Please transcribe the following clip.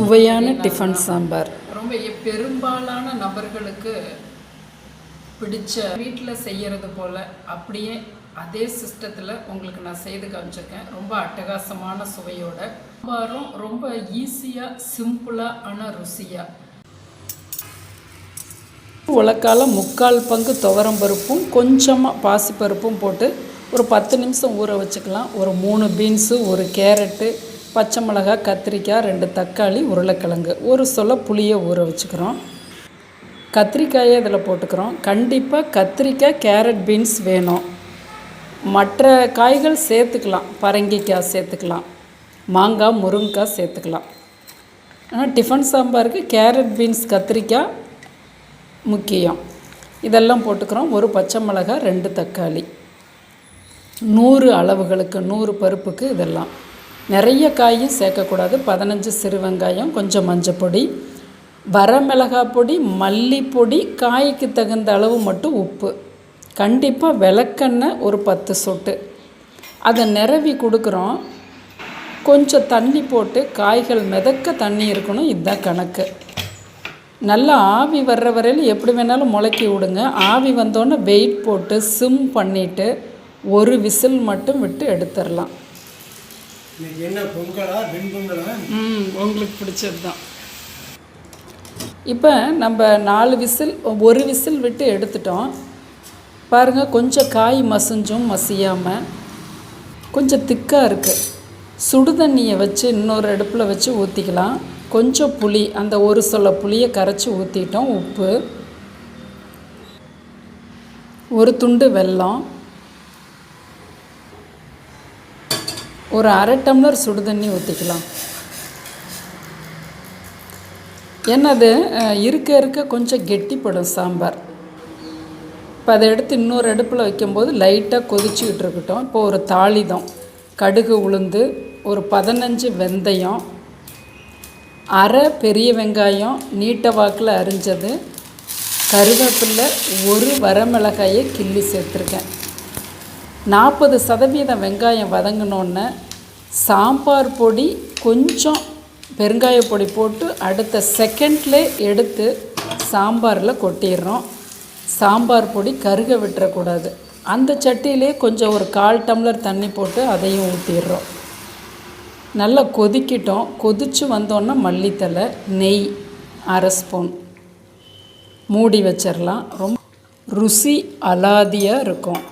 சுவையான டிஃபன் சாம்பார். ரொம்ப பெரும்பாலான நபர்களுக்கு பிடிச்ச வீட்டில் செய்யறது போல அப்படியே அதே சிஸ்டத்தில் உங்களுக்கு நான் செய்து காமிச்சிருக்கேன். ரொம்ப அட்டகாசமான சுவையோட. சாம்பாரும் ரொம்ப ஈஸியாக சிம்பிளாக ஆனால் ருசியாக உலக்கால முக்கால் பங்கு துவரம் பருப்பும் கொஞ்சமாக பாசிப்பருப்பும் போட்டு ஒரு பத்து நிமிஷம் ஊற வச்சுக்கலாம். ஒரு மூணு பீன்ஸு ஒரு கேரட்டு பச்சை மிளகாய் கத்திரிக்காய் ரெண்டு தக்காளி உருளைக்கிழங்கு. ஒரு சொல்ல புளியை ஊற வச்சுக்கிறோம். கத்திரிக்காயை இதில் போட்டுக்கிறோம். கண்டிப்பாக கத்திரிக்காய் கேரட் பீன்ஸ் வேணும். மற்ற காய்கள் சேர்த்துக்கலாம். பரங்கிக்காய் சேர்த்துக்கலாம். மாங்காய் முருங்கைக்காய் சேர்த்துக்கலாம். ஆனால் டிஃபன் சாம்பாருக்கு கேரட் பீன்ஸ் கத்திரிக்காய் முக்கியம். இதெல்லாம் போட்டுக்கிறோம். ஒரு பச்சை மிளகாய் ரெண்டு தக்காளி. நூறு அளவுகளுக்கு நூறு பருப்புக்கு இதெல்லாம். நிறைய காயும் சேர்க்கக்கூடாது. பதினஞ்சு சிறு வெங்காயம் கொஞ்சம் மஞ்சப்பொடி வரமிளகாய் பொடி மல்லிப்பொடி காய்க்கு தகுந்த அளவு மட்டும் உப்பு. கண்டிப்பாக விளக்கெண்ணெய் ஒரு பத்து சொட்டு. அதை நிரவி கொடுக்குறோம். கொஞ்சம் தண்ணி போட்டு காய்கள் மிதக்க தண்ணி இருக்கணும் இதுதான் கணக்கு. நல்லா ஆவி வர்ற வரையில் எப்படி வேணாலும் முளைக்கி விடுங்க. ஆவி வந்தோன்னே வெயிட் போட்டு சிம் பண்ணிவிட்டு ஒரு விசில் மட்டும் விட்டு எடுத்துடலாம். இன்னைக்கு என்ன பொங்கலா வெண்பொங்கலா ம் உங்களுக்கு பிடிச்சது தான் இப்போ நம்ம நாலு விசில் ஒரு விசில் விட்டு எடுத்துட்டோம். பாருங்கள் கொஞ்சம் காய் மசிஞ்சும் மசியாமல் கொஞ்சம் திக்காக இருக்குது சுடு தண்ணியை வச்சு இன்னொரு அடுப்பில் வச்சு ஊற்றிக்கலாம் கொஞ்சம் புளி அந்த ஒரு சொல்ல புளியை கரைச்சி ஊற்றிட்டோம் உப்பு. ஒரு துண்டு வெல்லம். ஒரு அரை டம்ளர் சுடு தண்ணி ஊற்றிக்கலாம் என்னது இருக்க இருக்க கொஞ்சம் கெட்டிப்படும் சாம்பார். இப்போ அதை எடுத்து இன்னொரு அடுப்பில் வைக்கும்போது லைட்டாக கொதிச்சுக்கிட்டு இருக்கட்டும். இப்போ ஒரு தாளிதம். கடுகு உளுந்து ஒரு பதினஞ்சு வெந்தயம் அரை பெரிய வெங்காயம் நீட்ட வாக்கில் அரிஞ்சது கருவேப்பிலை ஒரு வரமிளகாயை கிள்ளி சேர்த்துருக்கேன். நாற்பது சதவீதம் வெங்காயம் வதங்கினோன்னே சாம்பார் பொடி கொஞ்சம் பெருங்காய பொடி போட்டு அடுத்த செகண்ட்லே எடுத்து சாம்பாரில் கொட்டிடுறோம். சாம்பார் பொடி கருக விட்டுறக்கூடாது. அந்த சட்டியிலே கொஞ்சம் ஒரு கால் டம்ளர் தண்ணி போட்டு அதையும் ஊற்றிடுறோம் நல்லா கொதிக்கிட்டோம். கொதித்து வந்தோன்னே மல்லித்தலை நெய் அரை ஸ்பூன். மூடி வச்சிடலாம். ரொம்ப ருசி அலாதியாக இருக்கும்.